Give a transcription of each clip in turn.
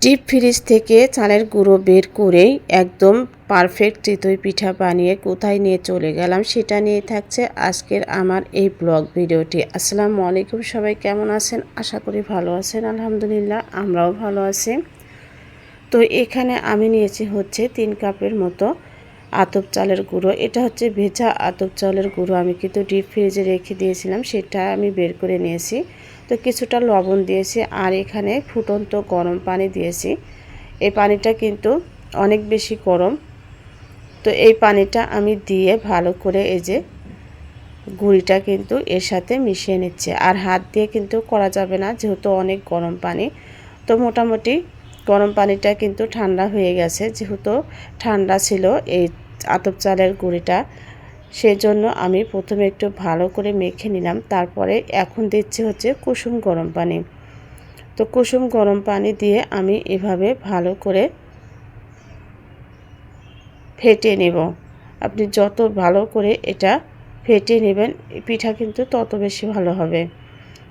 Deep fridge থেকে চালের গুঁড়ো বের করেই একদম পারফেক্ট চিতই পিঠা বানিয়ে কোথায় নিয়ে চলে গেলাম সেটা নিয়ে থাকছে আজকের আমার এই ব্লগ ভিডিওটি। আসসালামু আলাইকুম, সবাই কেমন আছেন? আশা করি ভালো আছেন, আলহামদুলিল্লাহ আমরাও ভালো আছি। তো এখানে আমি নিয়েছি হচ্ছে তিন কাপের মতো আতপ চালের গুঁড়ো। এটা হচ্ছে ভেজা আতপ চালের গুঁড়ো। আমি কিন্তু ডিপ ফ্রিজে রেখে দিয়েছিলাম, সেটা আমি বের করে নিয়েছি। তো কিছুটা লবণ দিয়েছি আর এখানে ফুটন্ত গরম পানি দিয়েছি। এই পানিটা কিন্তু অনেক বেশি গরম। তো এই পানিটা আমি দিয়ে ভালো করে এই যে গুঁড়িটা কিন্তু এর সাথে মিশিয়ে নিচ্ছে। আর হাত দিয়ে কিন্তু করা যাবে না, যেহেতু অনেক গরম পানি। তো মোটামুটি গরম পানিটা কিন্তু ঠান্ডা হয়ে গেছে, যেহেতু ঠান্ডা ছিল এই আতপ চালের গুঁড়িটা। সেজন্য আমি প্রথমে একটু ভালো করে মেখে নিলাম, তারপরে এখন দিচ্ছি হচ্ছে কুসুম গরম পানি। তো কুসুম গরম পানি দিয়ে আমি এভাবে ভালো করে ফেটে নেব। আপনি যত ভালো করে এটা ফেটে নেবেন, পিঠা কিন্তু তত বেশি ভালো হবে।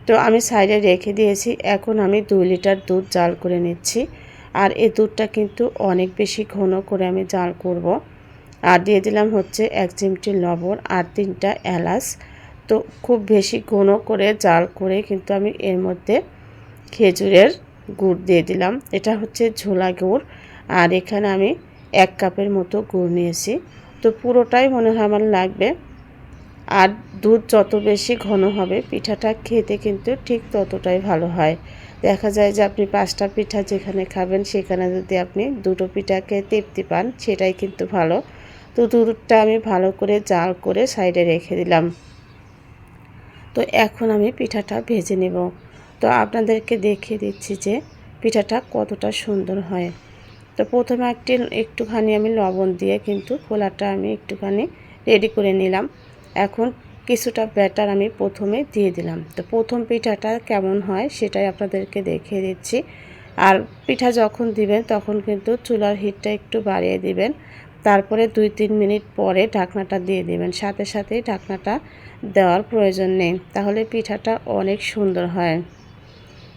তো আমি সাইডে রেখে দিয়েছি, এখন আমি দুই লিটার দুধ জাল করে নিচ্ছি, আর এই দুধটা কিন্তু অনেক বেশি ঘন করে আমি জাল করব। আর দিয়ে দিলাম হচ্ছে এক চিমটি লবণ আর তিনটা এলাচ। তো খুব বেশি ঘন করে, জাল করে কিন্তু আমি এর মধ্যে খেজুরের গুড় দিয়ে দিলাম। এটা হচ্ছে ঝোলা গুড় আর এখানে আমি এক কাপের মতো গুড় নিয়েছি। তো পুরোটাই মনে হয় আমার লাগবে। আর দুধ যত বেশি ঘন হবে, পিঠাটা খেতে কিন্তু ঠিক ততটাই ভালো হয়। দেখা যায় যে আপনি পাঁচটা পিঠা যেখানে খাবেন, সেখানে যদি আপনি দুটো পিঠাকে তৃপ্তি পান, সেটাই কিন্তু ভালো। তো দুধটা আমি ভালো করে জাল করে সাইডে রেখে দিলাম। তো এখন আমি পিঠাটা ভেজে নেব। তো আপনাদেরকে দেখিয়ে দিচ্ছি যে পিঠাটা কতটা সুন্দর হয়। তো প্রথমে একটি, একটুখানি আমি লবণ দিয়ে কিন্তু খোলাটা আমি একটুখানি রেডি করে নিলাম। এখন কিছুটা ব্যাটার আমি প্রথমে দিয়ে দিলাম। তো প্রথম পিঠাটা কেমন হয় সেটাই আপনাদেরকে দেখিয়ে দিচ্ছি। আর পিঠা যখন দিবেন তখন কিন্তু চুলার হিটটা একটু বাড়িয়ে দিবেন। তারপরে দুই তিন মিনিট পরে ঢাকনাটা দিয়ে দেবেন। সাথে সাথে ঢাকনাটা দেওয়ার প্রয়োজন নেই। তাহলে পিঠাটা অনেক সুন্দর হয়।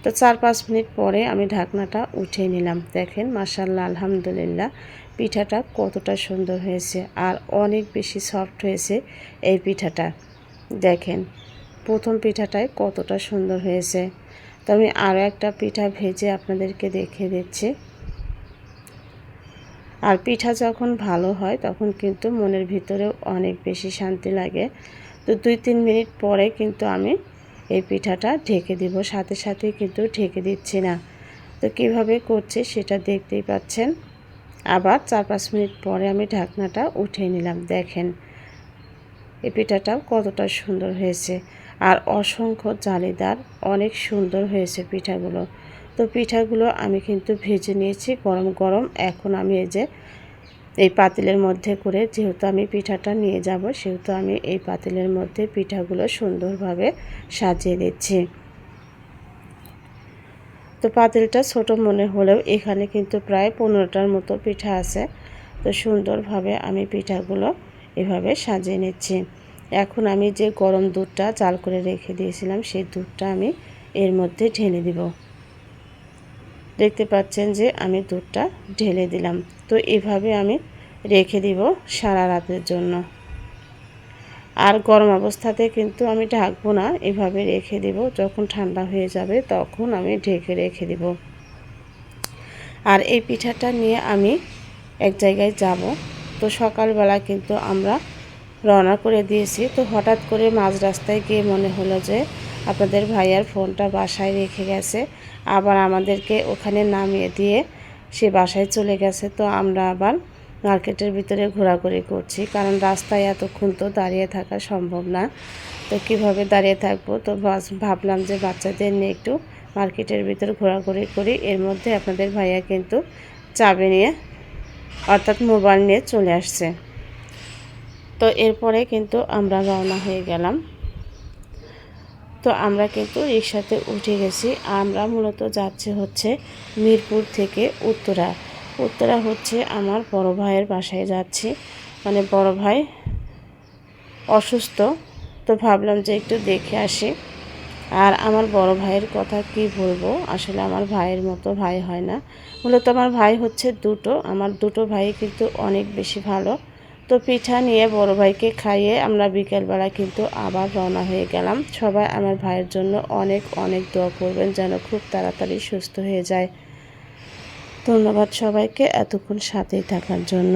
তো চার পাঁচ মিনিট পরে আমি ঢাকনাটা উঠিয়ে নিলাম। দেখেন মাসাল্লাহ আলহামদুলিল্লাহ, পিঠাটা কতটা সুন্দর হয়েছে আর অনেক বেশি সফট হয়েছে এই পিঠাটা। দেখেন, প্রথম পিঠাটাই কতটা সুন্দর হয়েছে। তো আমি আরও একটা পিঠা ভেজে আপনাদেরকে দেখিয়ে দিচ্ছি। আর পিঠা যখন ভালো হয়, তখন কিন্তু মনের ভিতরেও অনেক বেশি শান্তি লাগে। তো দুই তিন মিনিট পরে কিন্তু আমি এই পিঠাটা ঢেকে দিব। সাথে সাথে কিন্তু ঢেকে দিচ্ছি না। তো কীভাবে করছে সেটা দেখতেই পাচ্ছেন। আবার চার পাঁচ মিনিট পরে আমি ঢাকনাটা উঠিয়ে নিলাম। দেখেন এই পিঠাটাও কতটা সুন্দর হয়েছে। আর অসংখ্য জালিদার অনেক সুন্দর হয়েছে পিঠাগুলো। তো পিঠাগুলো আমি কিন্তু ভেজে নিয়েছি গরম গরম। এখন আমি এই যে, এই পাতিলের মধ্যে করে যেহেতু আমি পিঠাটা নিয়ে যাব, সেহেতু আমি এই পাতিলের মধ্যে পিঠাগুলো সুন্দরভাবে সাজিয়ে দিচ্ছি তো পাতিলটা ছোট মনে হলেও এখানে কিন্তু প্রায় পনেরোটার মতো পিঠা আছে। তো সুন্দরভাবে আমি পিঠাগুলো এভাবে সাজিয়ে নিচ্ছি। এখন আমি যে গরম দুধটা চাল করে রেখে দিয়েছিলাম, সেই দুধটা আমি এর মধ্যে ঢেলে দিব। দেখতে পাচ্ছেন যে আমি দুধটা ঢেলে দিলাম। তো এভাবে আমি রেখে দিব সারা রাতের জন্য। আর গরম অবস্থাতে কিন্তু আমি ঢাকবো না, এভাবে রেখে দিব। যখন ঠান্ডা হয়ে যাবে তখন আমি ঢেকে রেখে দিব। আর এই পিঠাটা নিয়ে আমি এক জায়গায় যাব। তো সকালবেলা কিন্তু আমরা রওনা করে দিয়েছি। তো হঠাৎ করে মাঝ রাস্তায় গিয়ে মনে হলো যে আপনাদের ভাইয়ার ফোনটা বাসায় রেখে গেছে। আবার আমাদেরকে ওখানে নামিয়ে দিয়ে সে বাসায় চলে গেছে। তো আমরা আবার মার্কেটের ভিতরে ঘোরাঘুরি করছি। কারণ রাস্তায় এতক্ষণ তো দাঁড়িয়ে থাকা সম্ভব না। তো কীভাবে দাঁড়িয়ে থাকব? তো ভাবলাম যে বাচ্চাদের নিয়ে একটু মার্কেটের ভিতর ঘোরাঘুরি করি। এর মধ্যে আপনাদের ভাইয়া কিন্তু চাবি নিয়ে, অর্থাৎ মোবাইল নিয়ে চলে আসছে। তো এরপরে কিন্তু আমরা রওনা হয়ে গেলাম। তো আমরা কিন্তু রিক্সাতে উঠে গেছি। আমরা মূলত যাচ্ছি হচ্ছে মিরপুর থেকে উত্তরা। উত্তরা হচ্ছে আমার বড় ভাইয়ের বাসায় যাচ্ছি। মানে বড় ভাই অসুস্থ, তো ভাবলাম যে একটু দেখে আসি। আর আমার বড় ভাইয়ের কথা কি বলব? আসলে আমার ভাইয়ের মতো ভাই হয় না। মূলত আমার ভাই হচ্ছে দুটো। আমার দুটো ভাই কিন্তু অনেক বেশি ভালো। তো পিঠা নিয়ে বড় ভাইকে খাইয়ে আমরা বিকেলবেলা কিন্তু আবার রওনা হয়ে গেলাম। সবাই আমার ভাইয়ের জন্য অনেক অনেক দোয়া করবেন যেন খুব তাড়াতাড়ি সুস্থ হয়ে যায়। ধন্যবাদ সবাইকে, এতক্ষণ সাথেই থাকার জন্য।